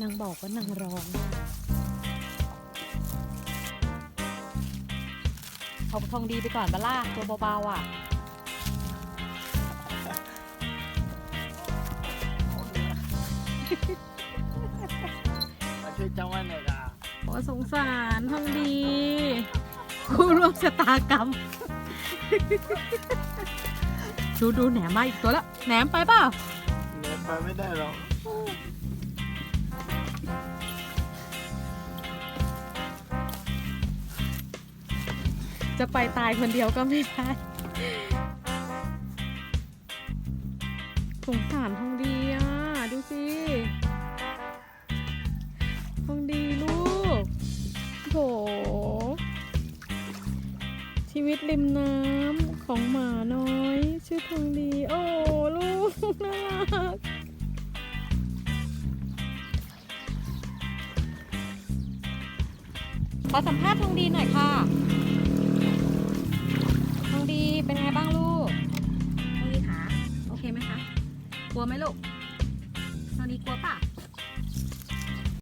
นางบอกว่านางร้องเอาทองดีไปก่อนบะล่าตัวเบาๆอะมาช่วยเจ้าวันหน่อยค่ะโอ้สงสารทองดีคู่ร่วมชะตากรรม ดูดูแหนมมาอีกตัวละแหนมไปเปล่าเดินไปไม่ได้หรอก จะไปตายคนเดียวก็ไม่ได้สงสารทองดีอะ ดูสิทองดีลูกโถชีวิตริมน้ำของหมาน้อย ชื่อทองดี โอ้ลูกน่ารักขอสัมภาษณ์ทองดีหน่อยค่ะ กลัวไหมลูกตอนนี้กลัวป่ะ